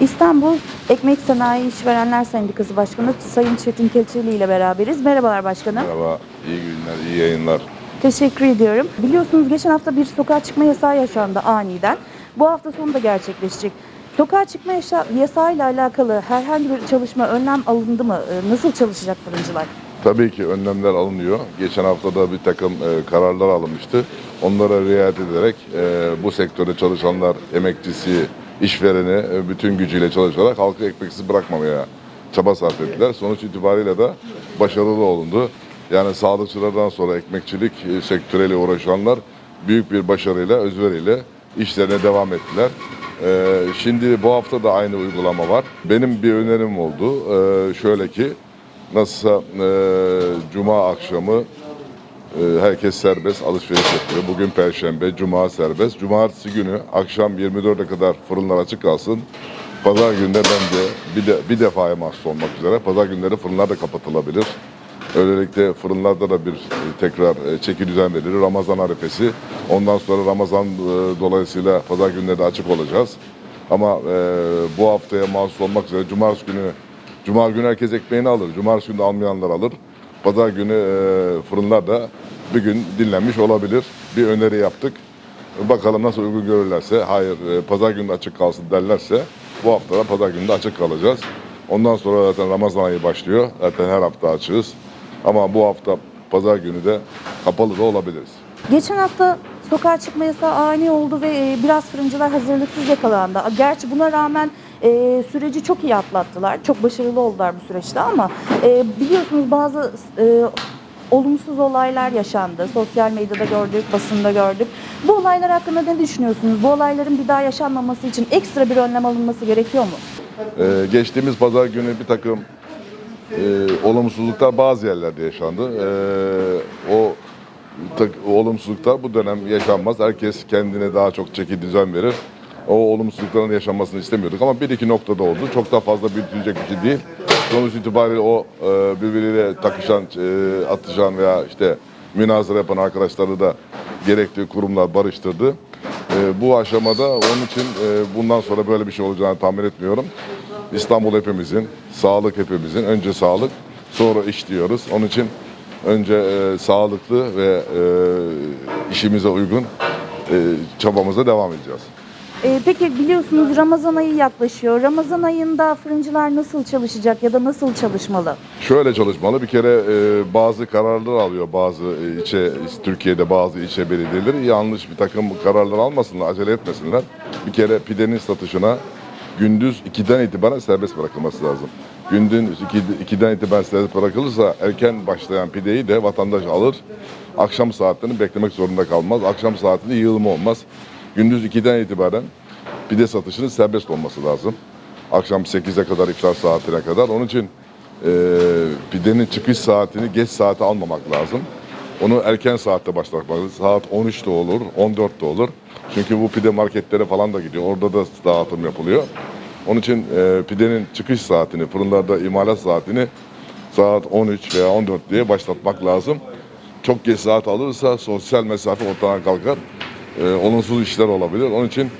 İstanbul Ekmek Sanayi İşverenler Sendikası Başkanı Sayın Çetin Keçeli ile beraberiz. Merhabalar başkanım. Merhaba, iyi günler, iyi yayınlar. Teşekkür ediyorum. Biliyorsunuz geçen hafta bir sokağa çıkma yasağı yaşandı aniden. Bu hafta sonu da gerçekleşecek. Sokağa çıkma yasağıyla alakalı herhangi bir çalışma, önlem alındı mı? Ee, Nasıl çalışacak fırıncılar? Tabii ki önlemler alınıyor. Geçen hafta da bir takım e, kararlar alınmıştı. Onlara riayet ederek e, bu sektörde çalışanlar, emekçisi, işvereni e, bütün gücüyle çalışarak halkı ekmeksiz bırakmamaya çaba sarf ettiler. Sonuç itibariyle de başarılı olundu. Yani sağlıkçılardan sonra ekmekçilik e, sektörüyle uğraşanlar büyük bir başarıyla, özveriyle işlerine devam ettiler. Ee, şimdi bu hafta da aynı uygulama var. Benim bir önerim oldu. Şöyle ki nasılsa e, cuma akşamı e, herkes serbest alışveriş yapıyor. Bugün perşembe, cuma serbest. Cumartesi günü akşam 24'e kadar fırınlar açık kalsın. Pazar günde bence bir, de, bir defaya mahsus olmak üzere pazar günleri fırınlar da kapatılabilir. Öylelikle fırınlarda da bir e, tekrar e, çeki düzen verilir. Ramazan arifesi. Ondan sonra Ramazan e, dolayısıyla pazar günleri de açık olacağız. Ama bu haftaya mahsus olmak üzere cumartesi günü Cuma günü herkes ekmeğini alır. Cumartesi günü almayanlar alır. Pazar günü e, fırınlar da bir gün dinlenmiş olabilir. Bir öneri yaptık. Bakalım nasıl uygun görürlerse, hayır e, pazar günü açık kalsın derlerse bu hafta da pazar günü de açık kalacağız. Ondan sonra zaten Ramazan ayı başlıyor. Zaten her hafta açığız. Ama bu hafta pazar günü de kapalı da olabiliriz. Geçen hafta sokağa çıkma yasağı ani oldu ve e, biraz fırıncılar hazırlıksız yakalandı. Gerçi buna rağmen e, süreci çok iyi atlattılar. Çok başarılı oldular bu süreçte ama e, biliyorsunuz bazı e, olumsuz olaylar yaşandı. Sosyal medyada gördük, basında gördük. Bu olaylar hakkında ne düşünüyorsunuz? Bu olayların bir daha yaşanmaması için ekstra bir önlem alınması gerekiyor mu? Ee, geçtiğimiz pazar günü bir takım e, olumsuzluklar bazı yerlerde yaşandı. Ee, o tak, olumsuzluklar bu dönem yaşanmaz. Herkes kendine daha çok çeki düzen verir. O olumsuzlukların yaşanmasını istemiyorduk ama bir iki noktada oldu. Çok da fazla büyütülecek bir şey değil. Sonuç itibariyle o e, birbiriyle takışan, e, atışan veya işte münazara yapan arkadaşları da gerekli kurumlar barıştırdı. E, bu aşamada onun için e, bundan sonra böyle bir şey olacağını tahmin etmiyorum. İstanbul hepimizin, sağlık hepimizin. Önce sağlık, sonra iş diyoruz. Onun için önce e, sağlıklı ve e, işimize uygun e, çabamıza devam edeceğiz. E, peki biliyorsunuz Ramazan ayı yaklaşıyor. Ramazan ayında fırıncılar nasıl çalışacak ya da nasıl çalışmalı? Şöyle çalışmalı. Bir kere e, bazı kararlar alıyor bazı e, ilçe, Türkiye'de bazı ilçe belediyeleri. Yanlış bir takım kararlar almasınlar, acele etmesinler. Bir kere pidenin satışına gündüz 2'den itibaren serbest bırakılması lazım. Gündüz 2, 2'den itibaren serbest bırakılırsa erken başlayan pideyi de vatandaş alır. Akşam saatlerini beklemek zorunda kalmaz. Akşam saatinde yığılma olmaz. Gündüz 2'den itibaren pide satışının serbest olması lazım. Akşam 8'e kadar iftar saatine kadar. Onun için e, pidenin çıkış saatini geç saate almamak lazım. Onu erken saatte başlatmak lazım. Saat 13'te olur, 14'te olur. Çünkü bu pide marketlere falan da gidiyor. Orada da dağıtım yapılıyor. Onun için e, pidenin çıkış saatini, fırınlarda imalat saatini saat 13 veya 14 diye başlatmak lazım. Çok geç saat alırsa sosyal mesafe ortadan kalkar. E, olumsuz işler olabilir. Onun için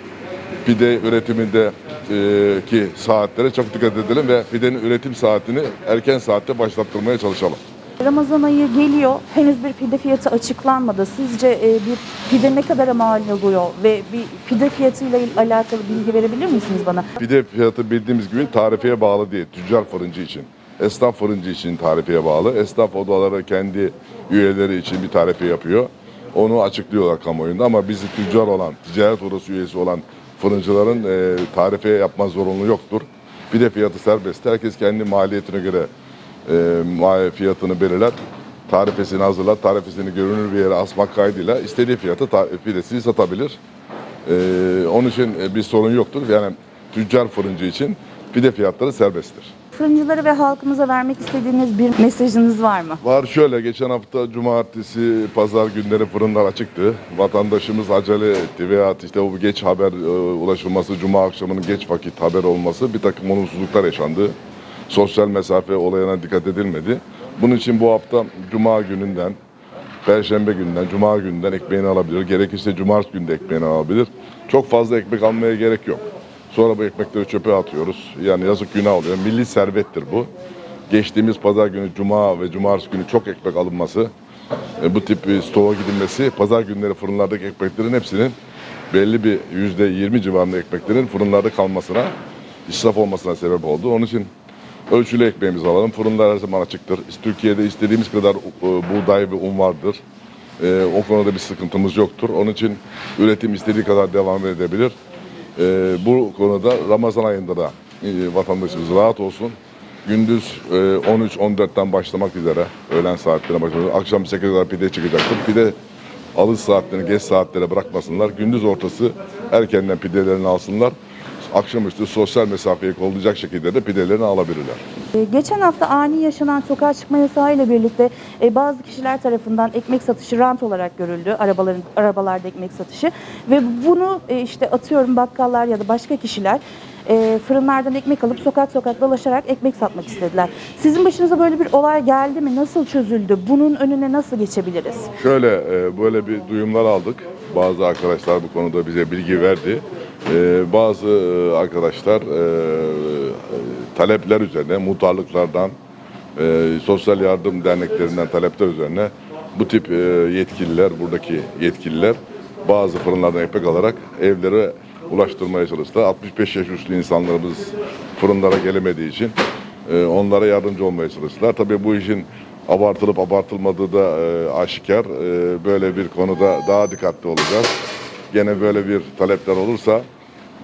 pide üretiminde e, ki saatlere çok dikkat edelim ve pidenin üretim saatini erken saatte başlattırmaya çalışalım. Ramazan ayı geliyor. Henüz bir pide fiyatı açıklanmadı. Sizce e, bir pide ne kadara mal oluyor ve bir pide fiyatıyla alakalı bilgi verebilir misiniz bana? Pide fiyatı bildiğimiz gibi tarifeye bağlı değil. Tüccar fırıncı için. Esnaf fırıncı için tarifeye bağlı. Esnaf odaları kendi üyeleri için bir tarife yapıyor. Onu açıklıyorlar kamuoyunda ama bizi tüccar olan, ticaret odası üyesi olan fırıncıların e, tarife yapma zorunluluğu yoktur. Pide fiyatı serbest. Herkes kendi maliyetine göre e, fiyatını belirler. Tarifesini hazırlar. Tarifesini görünür bir yere asmak kaydıyla istediği fiyatı pidesini satabilir. Ee, onun için e, bir sorun yoktur. Yani tüccar fırıncı için pide fiyatları serbesttir. Fırıncılara ve halkımıza vermek istediğiniz bir mesajınız var mı? Var şöyle, geçen hafta cumartesi, pazar günleri fırınlar açıktı. Vatandaşımız acele etti veya işte o geç haber e, ulaşılması, cuma akşamının geç vakit haber olması bir takım olumsuzluklar yaşandı. Sosyal mesafe olayına dikkat edilmedi. Bunun için bu hafta cuma gününden, perşembe günden, cuma günden ekmeğini alabilir. Gerekirse cumartesi günde ekmeğini alabilir. Çok fazla ekmek almaya gerek yok. Sonra bu ekmekleri çöpe atıyoruz. Yani yazık günah oluyor. Milli servettir bu. Geçtiğimiz pazar günü, cuma ve cumartesi günü çok ekmek alınması, e, bu tip stoğa gidilmesi, pazar günleri fırınlardaki ekmeklerin hepsinin belli bir yüzde yirmi civarında ekmeklerin fırınlarda kalmasına, israf olmasına sebep oldu. Onun için ölçülü ekmeğimizi alalım. Fırınlar her zaman açıktır. Türkiye'de istediğimiz kadar e, buğday ve un vardır. E, o konuda bir sıkıntımız yoktur. Onun için üretim istediği kadar devam edebilir. E, bu konuda Ramazan ayında da e, vatandaşımız rahat olsun. Gündüz e, 13-14'ten başlamak üzere öğlen saatlerine başlamak Akşam 8'e kadar pide çıkacaktır. Pide alış saatlerini geç saatlere bırakmasınlar. Gündüz ortası erkenden pidelerini alsınlar. Akşamüstü sosyal mesafeyi kollayacak şekilde de pidelerini alabilirler. E, Geçen hafta ani yaşanan sokağa çıkma yasağı ile birlikte e, bazı kişiler tarafından ekmek satışı rant olarak görüldü. Arabaların arabalarda ekmek satışı ve bunu e, işte atıyorum bakkallar ya da başka kişiler e, fırınlardan ekmek alıp sokak sokak dolaşarak ekmek satmak istediler. Sizin başınıza böyle bir olay geldi mi? Nasıl çözüldü? Bunun önüne nasıl geçebiliriz? Şöyle e, böyle bir duyumlar aldık. Bazı arkadaşlar bu konuda bize bilgi verdi. E, bazı e, arkadaşlar e, talepler üzerine muhtarlıklardan, e, sosyal yardım derneklerinden talepler üzerine bu tip e, yetkililer, buradaki yetkililer bazı fırınlardan ekmek alarak evlere ulaştırmaya çalıştılar. 65 yaş üstü insanlarımız fırınlara gelemediği için e, onlara yardımcı olmaya çalıştılar. Tabii bu işin abartılıp abartılmadığı da e, aşikar. E, böyle bir konuda daha dikkatli olacağız. Gene böyle bir talepler olursa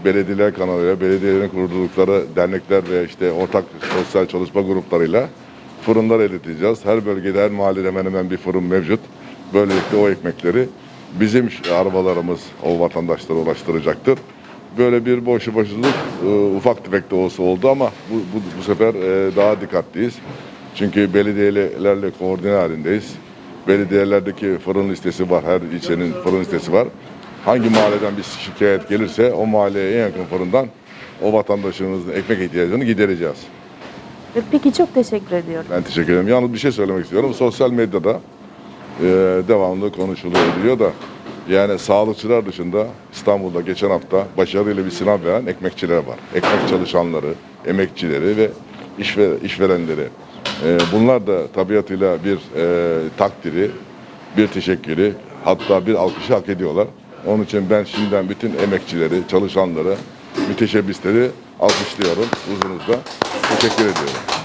belediyeler kanalıyla, belediyelerin kurdukları dernekler ve işte ortak sosyal çalışma gruplarıyla fırınlar ileteceğiz. Her bölgede, her mahallede hemen hemen bir fırın mevcut. Böylelikle o ekmekleri bizim arabalarımız o vatandaşlara ulaştıracaktır. Böyle bir boşu boşluk e, ufak tefek de olsa oldu ama bu, bu, bu sefer e, daha dikkatliyiz. Çünkü belediyelerle koordine halindeyiz. Belediyelerdeki fırın listesi var, her ilçenin fırın listesi var. Hangi mahalleden bir şikayet gelirse o mahalleye en yakın fırından o vatandaşımızın ekmek ihtiyacını gidereceğiz. E, Peki çok teşekkür ediyorum. Ben teşekkür ederim. Yalnız bir şey söylemek istiyorum. Sosyal medyada e, devamlı konuşuluyor ediliyor da yani sağlıkçılar dışında İstanbul'da geçen hafta başarıyla bir sınav veren ekmekçiler var. Ekmek çalışanları, emekçileri ve işve, işverenleri. E, bunlar da tabiatıyla bir e, takdiri, bir teşekkürü hatta bir alkışı hak ediyorlar. Onun için ben şimdiden bütün emekçileri, çalışanları, müteşebbisleri alkışlıyorum huzurunuzda. Teşekkür ediyorum.